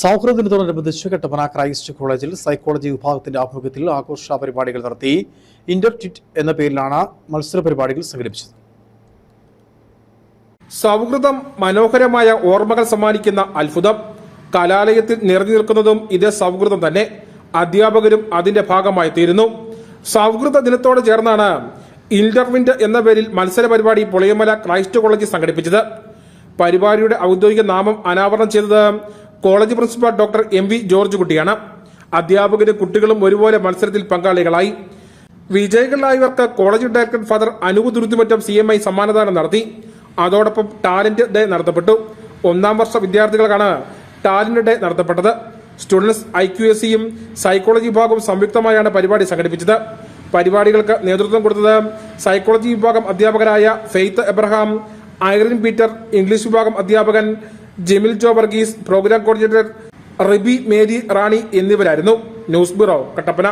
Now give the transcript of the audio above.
സൗഹൃദ ദിനത്തോടനുബന്ധിച്ച് കട്ടപ്പന ക്രൈസ്റ്റ് കോളേജിൽ സൈക്കോളജി വിഭാഗത്തിന്റെ ആഭിമുഖ്യത്തിൽ ആഘോഷ പരിപാടികൾ നടത്തി ഇന്റർടിറ്റ് എന്ന പേരിലാണ് മത്സര പരിപാടികൾ സംഘടിപ്പിച്ചത്. സൗഹൃദം മനോഹരമായ ഓർമ്മകൾ സമ്മാനിക്കുന്ന അത്ഭുതം. കലാലയത്തിൽ നിറഞ്ഞു നിൽക്കുന്നതും ഇതേ സൗഹൃദം തന്നെ അധ്യാപകരും അതിന്റെ ഭാഗമായി തീരുന്നു. സൗഹൃദ ദിനത്തോട് ചേർന്നാണ് ഇന്റർവിന്റ് എന്ന പേരിൽ മത്സര പരിപാടി പുളിയമല ക്രൈസ്റ്റ് കോളേജ് സംഘടിപ്പിച്ചത്. പരിപാടിയുടെ ഔദ്യോഗിക നാമം അനാവരണം ചെയ്തത് college principal doctor M V George കുട്ടിയാണ്. അധ്യാപകരും കുട്ടികളും ഒരുപോലെ മത്സരത്തിൽ പങ്കാളികളായി. വിജയികളായവർക്ക് college director father Anoop Duruthimattam C M I സമ്മാനദാനം നടത്തി. അതോടൊപ്പം ടാലന്റ് ഡേ നടത്തപ്പെട്ടു. ഒന്നാം വർഷ വിദ്യാർത്ഥികൾക്കാണ് ടാലന്റ് ഡേ നടത്തപ്പെട്ടത്. സ്റ്റുഡൻസ് ഐ ക്യു എസ് സിയും സൈക്കോളജി വിഭാഗവും സംയുക്തമായാണ് പരിപാടി സംഘടിപ്പിച്ചത്. പരിപാടികൾക്ക് നേതൃത്വം കൊടുത്തത് സൈക്കോളജി വിഭാഗം അധ്യാപകരായ faith Abraham Irene Peter English വിഭാഗം അധ്യാപകൻ ജെമിൽ ജോ Varghese programme coordinator Ribi Mary Rani എന്നിവരായിരുന്നു. News bureau Kattappana.